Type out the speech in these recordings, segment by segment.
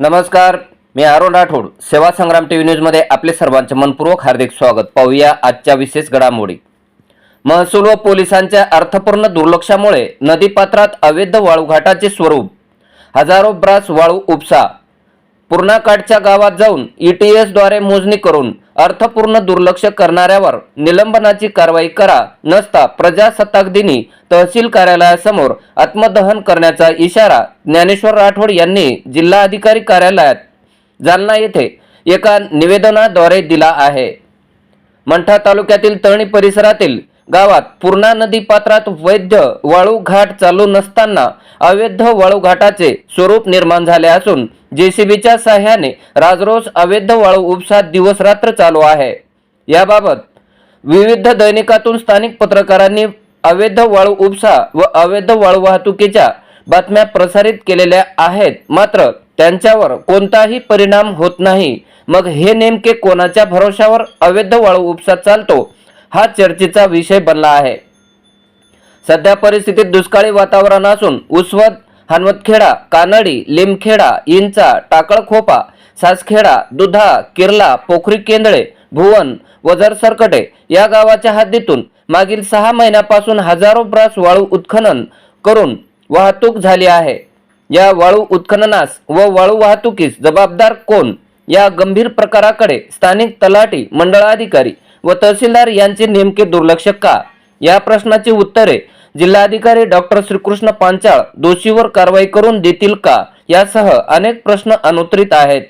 नमस्कार मी अरुण राठोड. सेवा संग्राम TV V न्यूजमध्ये आपले सर्वांचे मनपूर्वक हार्दिक स्वागत. पाहूया आजच्या विशेष घडामोडी. महसूल व पोलिसांच्या अर्थपूर्ण दुर्लक्षामुळे नदीपात्रात अवैध वाळूघाटाचे स्वरूप हजारो ब्रास वाळू उपसा पूर्णाकाठच्या गावात जाऊन ETS द्वारे मोजणी करून अर्थपूर्ण दुर्लक्ष करणाऱ्यावर निलंबनाची कारवाई करा नसता प्रजासत्ताक दिनी तहसील कार्यालयासमोर आत्मदहन करण्याचा इशारा ज्ञानेश्वर राठोड यांनी जिल्हाधिकारी कार्यालयात जालना येथे एका निवेदनाद्वारे दिला आहे. मंठा तालुक्यातील तळणी परिसरातील गावात पूर्णा नदी पात्रात वैध वाळू घाट चालू नसताना अवैध वाळू घाटाचे स्वरूप निर्माण झाले असून जेसीबीच्या सहाय्याने राजरोज अवैध वाळू उपसा दिवस रात्र चालू आहे. याबाबत विविध दैनिकातून स्थानिक पत्रकारांनी अवैध वाळू उपसा व अवैध वाळू वाहतुकीच्या बातम्या प्रसारित केलेल्या आहेत. मात्र त्यांच्यावर कोणताही परिणाम होत नाही. मग हे नेमके कोणाच्या भरोशावर अवैध वाळू उपसा चालतो? हा चर्चेचा विषय बनला आहे. सध्या परिस्थितीत दुष्काळी वातावरण असून उसवत हनवतखेडा कानडी लिमखेडा इंचा टाकळखोपा सासखेडा दुधा किर्ला पोखरी केंदळे भुवन वजर सरकटे या गावाच्या हद्दीतून मागील सहा महिन्यापासून हजारो ब्रास वाळू उत्खनन करून वाहतूक झाली आहे. या वाळू उत्खननास व वाळू वाहतुकीस जबाबदार कोण? या गंभीर प्रकाराकडे स्थानिक तलाठी मंडळाधिकारी व तहसीलदार यांचे नेमके दुर्लक्ष का? या प्रश्नाची उत्तरे जिल्हाधिकारी डॉक्टर श्रीकृष्ण पांचाळ दोषीवर कारवाई करून देतील का? यासह अनेक प्रश्न अनुत्तरित आहेत.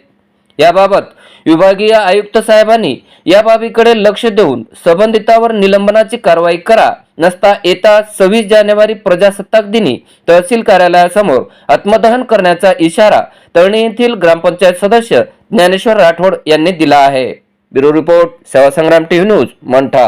याबाबत विभागीय आयुक्त साहेबांनी या बाबीकडे लक्ष देऊन संबंधितावर निलंबनाची कारवाई करा नसता येता सव्वीस जानेवारी प्रजासत्ताक दिनी तहसील कार्यालयासमोर आत्मदहन करण्याचा इशारा तळणी येथील ग्रामपंचायत सदस्य ज्ञानेश्वर राठोड यांनी दिला आहे. ब्युरो रिपोर्ट सेवा संग्राम टीव्ही न्यूज मंठा.